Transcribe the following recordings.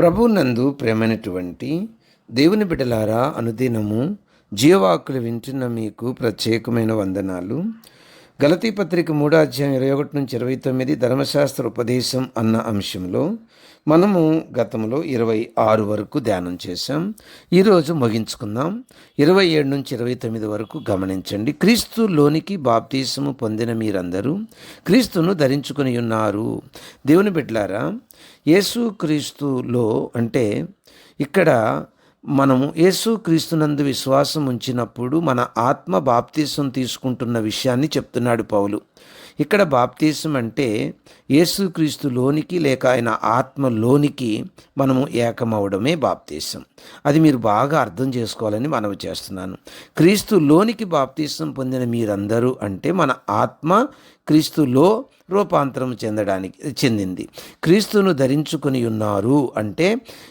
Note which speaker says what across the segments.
Speaker 1: ప్రభు నందు ప్రేమైనటువంటి దేవుని బిడ్డలారా అనుదినము జీవాకులు వింటున్న మీకు ప్రత్యేకమైన వందనాలు. గలతీ పత్రిక మూడో అధ్యాయం ఇరవై ఒకటి నుంచి ఇరవై తొమ్మిది ధర్మశాస్త్ర ఉపదేశం అన్న అంశంలో మనము గతంలో ఇరవై ఆరు వరకు ధ్యానం చేశాం. ఈరోజు ముగించుకుందాం. ఇరవై ఏడు నుంచి ఇరవై తొమ్మిది వరకు గమనించండి. క్రీస్తులోనికి బాప్తీసము పొందిన మీరందరూ క్రీస్తును ధరించుకుని ఉన్నారు. దేవుని బిడ్డలారా యేసు క్రీస్తులో అంటే ఇక్కడ మనము యేసు క్రీస్తునందు విశ్వాసం ఉంచినప్పుడు మన ఆత్మ బాప్తీసం తీసుకుంటున్న విషయాన్ని చెప్తున్నాడు పౌలు. ఇక్కడ బాప్తీసం అంటే యేసుక్రీస్తు లోనికి లేక ఆయన ఆత్మలోనికి మనము ఏకమవడమే బాప్తీసం. అది మీరు బాగా అర్థం చేసుకోవాలని మనవి చేస్తున్నాను. క్రీస్తు లోనికి బాప్తీసం పొందిన మీరందరూ అంటే మన ఆత్మ క్రీస్తులో రూపాంతరం చెందడానికి చెందింది. క్రీస్తును ధరించుకొని ఉన్నారు అంటే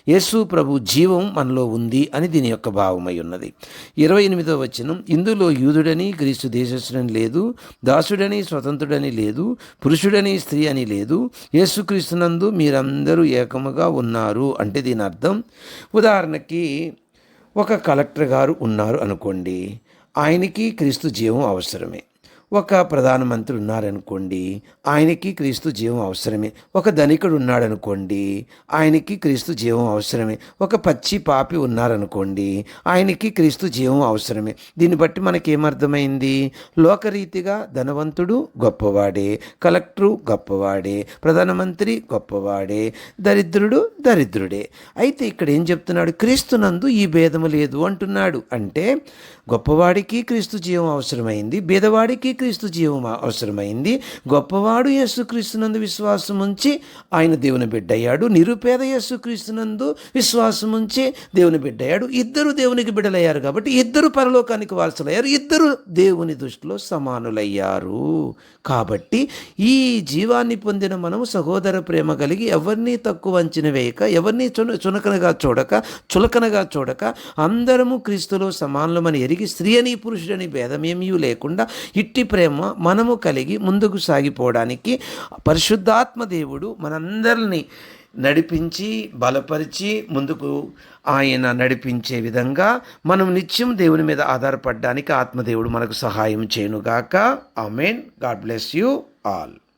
Speaker 1: యేసు ప్రభు జీవం మనలో ఉంది అని దీని యొక్క భావమై ఉన్నది. ఇరవై ఎనిమిదో వచనం ఇందులో యూదుడని క్రీస్తు దేశస్థుడని లేదు దాసుడని స్వతంత్రుడని లేదు పురుషుడని స్త్రీ అని లేదు యేసుక్రీస్తునందు మీరందరూ ఏకముగా ఉన్నారు అంటే దీని అర్థం ఉదాహరణకి ఒక కలెక్టర్ గారు ఉన్నారు అనుకోండి ఆయనకి క్రీస్తు జీవం అవసరమే. ఒక ప్రధానమంత్రి ఉన్నారనుకోండి ఆయనకి క్రీస్తు జీవం అవసరమే. ఒక ధనికుడు ఉన్నాడనుకోండి ఆయనకి క్రీస్తు జీవం అవసరమే. ఒక పచ్చి పాపి ఉన్నారనుకోండి ఆయనకి క్రీస్తు జీవం అవసరమే. దీన్ని బట్టి మనకేమర్థమైంది? లోకరీతిగా ధనవంతుడు గొప్పవాడే కలెక్టరు గొప్పవాడే ప్రధానమంత్రి గొప్పవాడే దరిద్రుడు దరిద్రుడే. అయితే ఇక్కడ ఏం చెప్తున్నాడు? క్రీస్తునందు ఈ భేదము లేదు అంటున్నాడు. అంటే గొప్పవాడికి క్రీస్తు జీవం అవసరమైంది బీదవాడికి క్రీస్తు జీవం అవసరమైంది. గొప్పవాడు యేసుక్రీస్తునందు విశ్వాసం ఉంచి ఆయన దేవుని బిడ్డయ్యాడు. నిరుపేద యేసుక్రీస్తునందు విశ్వాసం ఉంచి దేవుని బిడ్డయ్యాడు. ఇద్దరు దేవునికి బిడ్డలయ్యారు కాబట్టి ఇద్దరు పరలోకానికి వారసులయ్యారు. ఇద్దరు దేవుని దృష్టిలో సమానులయ్యారు. కాబట్టి ఈ జీవాన్ని పొందిన మనము సహోదర ప్రేమ కలిగి ఎవరిని తక్కువ అంచన వేయక ఎవరిని చున చునకనగా చూడక చులకనగా చూడక అందరము క్రీస్తులో సమానులమని ఎరిగి స్త్రీ అని పురుషుడని భేదమేమీ లేకుండా ఇట్టి ప్రేమ మనము కలిగి ముందుకు సాగిపోవడానికి పరిశుద్ధాత్మ దేవుడు మనందరినీ నడిపించి బలపరిచి ముందుకు ఆయన నడిపించే విధంగా మనం నిత్యం దేవుని మీద ఆధారపడడానికి ఆత్మదేవుడు మనకు సహాయం చేయనుగాక. Amen God bless you all.